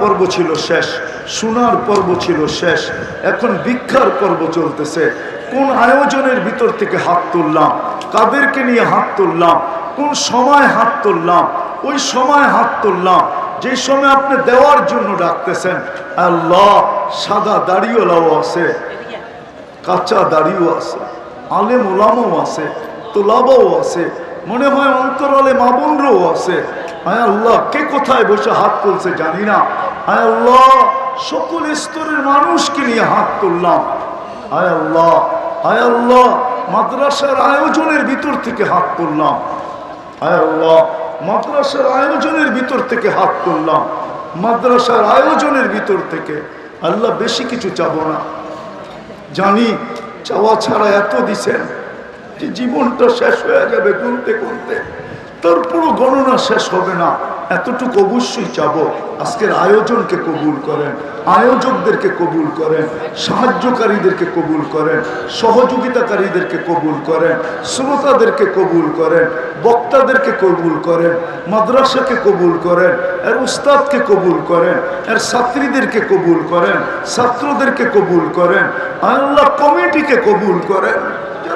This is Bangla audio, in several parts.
পর্ব ছিল শেষ শোনার পর্ব ছিল শেষ, এখন ভিক্ষার পর্ব চলতেছে। কোন আয়োজনের ভিতর থেকে হাত তুললাম, কাদেরকে নিয়ে হাত তুললাম, কোন সময় হাত তুললাম, ওই সময় হাত তুললাম, যে সময় আপনি দেওয়ার জন্য ডাকতেছেন, আল্লাহ সাদা দাড়িওয়ালাও আছে, কাঁচা দাড়িও আছে, আলেম ওলামাও আছে, তোলাবাও আছে, মনে হয় অন্তরালে মাবুনরাও আছে। আয় আল্লাহ, কে কোথায় বসে হাত তুলছে জানি না। আয় আল্লাহ, সকল স্তরের মানুষকে নিয়ে হাত তুললাম। আয় আল্লাহ আয় আল্লাহ, মাদ্রাসার আয়োজনের ভিতর থেকে হাত তুললাম। আয় আল্লাহ, মাদ্রাসার আয়োজনের ভিতর থেকে হাত তুললাম। মাদ্রাসার আয়োজনের ভিতর থেকে আল্লাহ বেশি কিছু চাবো না। জানি, চাওয়া ছাড়া এত দিছেন যে জীবনটা শেষ হয়ে যাবে গুনতে গুনতে। তারপরও গণনা শেষ হবে না। এতটুকু অবশ্যই চাব আজকের আয়োজনকে কবুল করেন আয়োজকদেরকে কবুল করেন সাহায্যকারীদেরকে কবুল করেন সহযোগিতাকারীদেরকে কবুল করেন শ্রোতাদেরকে কবুল করেন বক্তাদেরকে কবুল করেন মাদ্রাসাকে কবুল করেন এর উস্তাদকে কবুল করেন এর ছাত্রীদেরকে কবুল করেন ছাত্রদেরকে কবুল করেন আল্লাহ কমিটিকে কবুল করেন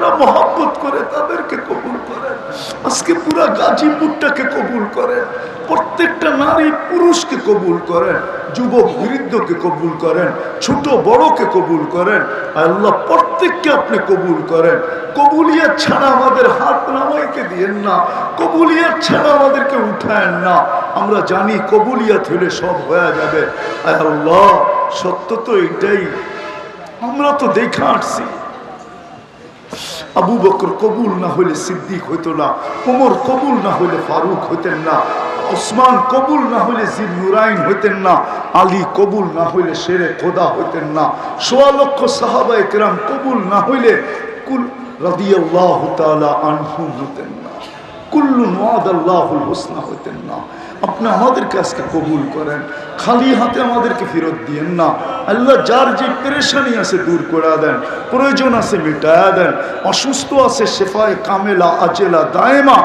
যারা মহব্বত করে তাদেরকে কবুল করেন। আজকে পুরা গাজীপুরটাকে কবুল করেন। প্রত্যেকটা নারী পুরুষকে কবুল করেন। যুবক বৃদ্ধকে কবুল করেন। ছোট বড়কে কবুল করেন। আল্লাহ প্রত্যেককে আপনি কবুল করেন। কবুলিয়াত ছাড়া আমাদের হাত নামাইকে দিয়েন না। কবুলিয়াত ছাড়া আমাদেরকে উঠায়েন না। আমরা জানি কবুলিয়া হলে সব হয়ে যাবে। আল্লাহ, সত্য তো এটাই। আমরা তো দেখা আসছি। আবু বকর কবুল না হলে সিদ্দিক হইতো না ওমর কবুল না হলে ফারুক হইতেন না, ওসমান কবুল না হলে জিদ নুরাইন হইতেন না, আলী কবুল না হইলে শেরে খোদা হইতেন না, সোয়া লক্ষ সাহাবা একরাম কবুল না হইলে কুল রাদিয়াল্লাহ তাআলা আনহুম হইতেন না কুল্লু নোয়াদ আল্লাহুল হোসনা হইতেন না। আপনি আমাদেরকে আজকে কবুল করেন। খালি হাতে আমাদেরকে ফেরত দিয়েন না। আল্লাহ যার যে পেরেশানি আছে দূর করে দেন, প্রয়োজন আছে মিটায়া দেন, অসুস্থ আছে শেফায় কামেলা, আজেলা, দায়মা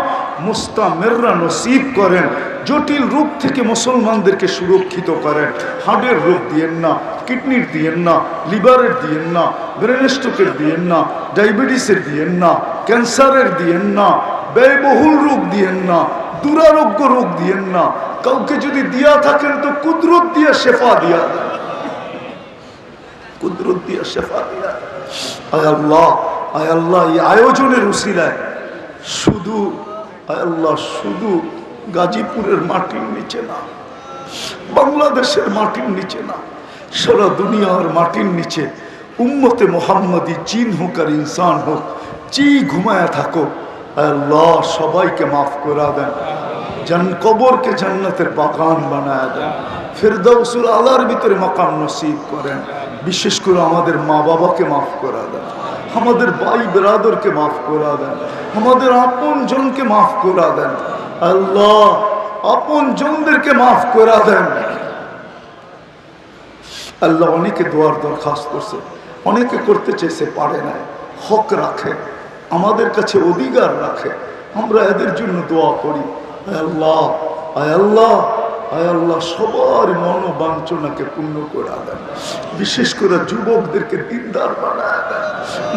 মুস্তা মেররা নসিব করেন, জটিল রোগ থেকে মুসলমানদেরকে সুরক্ষিত করেন। হার্টের রোগ দিয়েন না, কিডনির দিয়েন না, লিভারের দিয়েন না, ব্রেন স্ট্রোকের দিয়েন না, ডায়াবেটিসের দিয়েন না, ক্যান্সারের দিয়েন না, ব্যয়বহুল রোগ দিয়েন না দুরারোগ্য রোগ দিয়েন না। কাউকে যদি দিয়া থাকেন তো কুদরত দিয়া শেফা দিয়া কুদরত দিয়া শেফা দিয়া আয় আল্লাহ আয় আল্লাহ, এই আয়োজনের উসিলায় শুধু, আয় আল্লাহ, শুধু গাজীপুরের মাটির নিচে না, বাংলাদেশের মাটির নিচে না, সারা দুনিয়ার মাটির নিচে উম্মতে মোহাম্মদী জিন হোক আর ইনসান হোক চি ঘুমায়া থাকো আল্লাহ সবাইকে মাফ করা দেন। জান কবরকে জান্নাতের বাগান বানায় দেন। ফেরদাউসুল আলার ভিতরে মাকাম নসিব করেন। বিশেষ করে আমাদের মা বাবাকে মাফ করা দেন। আমাদের ভাই বেরাদরকে মাফ করা দেন। আমাদের আপন জনকে মাফ করা দেন। আল্লাহ আপন জনদেরকে মাফ করা দেন। আল্লাহ অনেকে দোয়ার দরখাস্ত করছে। অনেকে করতে চেয়েছে পারে না হক রাখে। আমাদের কাছে অধিকার রাখে। আমরা এদের জন্য দোয়া করি। আল্লাহ আয় আল্লাহ। সবার পূর্ণ করে দেন। বিশেষ করে যুবকদেরকে দিনদার বানায় দেন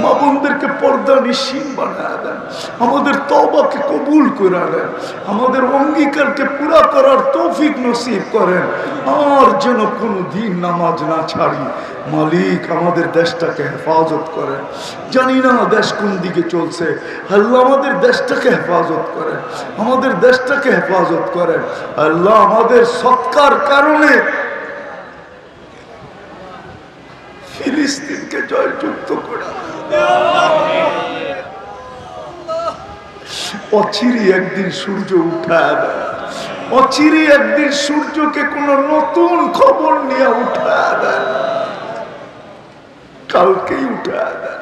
মা বোনদেরকে পর্দা বানায় দেন, আমাদের তবাকে কবুল করে দেন আমাদের অঙ্গীকারকে পুরা করার তৌফিক নসিব করেন। আর যেন কোনো দিন নামাজ না ছাড়ি, মালিক আমাদের দেশটাকে হেফাজত করেন। জানি না দেশ কোন দিকে চলছে, আল্লাহ আমাদের দেশটাকে হেফাজত করেন, আমাদের দেশটাকে হেফাজত করেন। আল্লাহ আমাদের সৎকার কারণে ফিলিস্তিনকে জয়যুক্ত করে। অচিরি একদিন সূর্য উঠায় অচিরি একদিন সূর্যকে কোন নতুন খবর নিয়ে উঠায় দেয় কালকেই উঠায় দেয়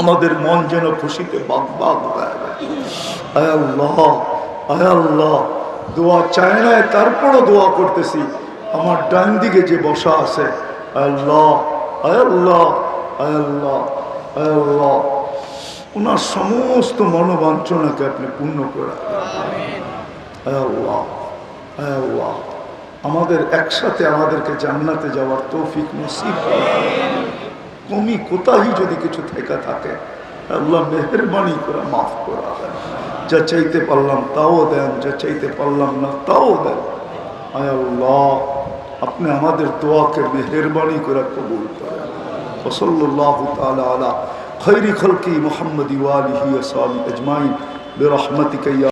আমাদের মন যেন খুশিতে বাগ বাগ আয় দোয়া চায় না, তারপরও দোয়া করতেছি। আমার ডান দিকে যে বসা আছে ওনার সমস্ত মনোবাঞ্ছনাকে আপনি পূর্ণ করে আমাদের একসাথে আমাদেরকে জান্নাতে যাওয়ার তৌফিক নসিব। কমি কোথায় যদি কিছু থেকে থাকে। আল্লাহ মেহরবানি করে, মাফ করা দেন। যা চাইতে পারলাম তাও দেন, যা চাইতে পারলাম না তাও দেন। আয় আল্লাহ, আপনি আমাদের দোয়াকে মেহরবানি করে কবুল করেন। ওসল্লাহ তালা আলা খৈরি খলকি মোহাম্মদ ওয়ালিহি আসালি আজমাইন। বেরহমতিকা ইয়া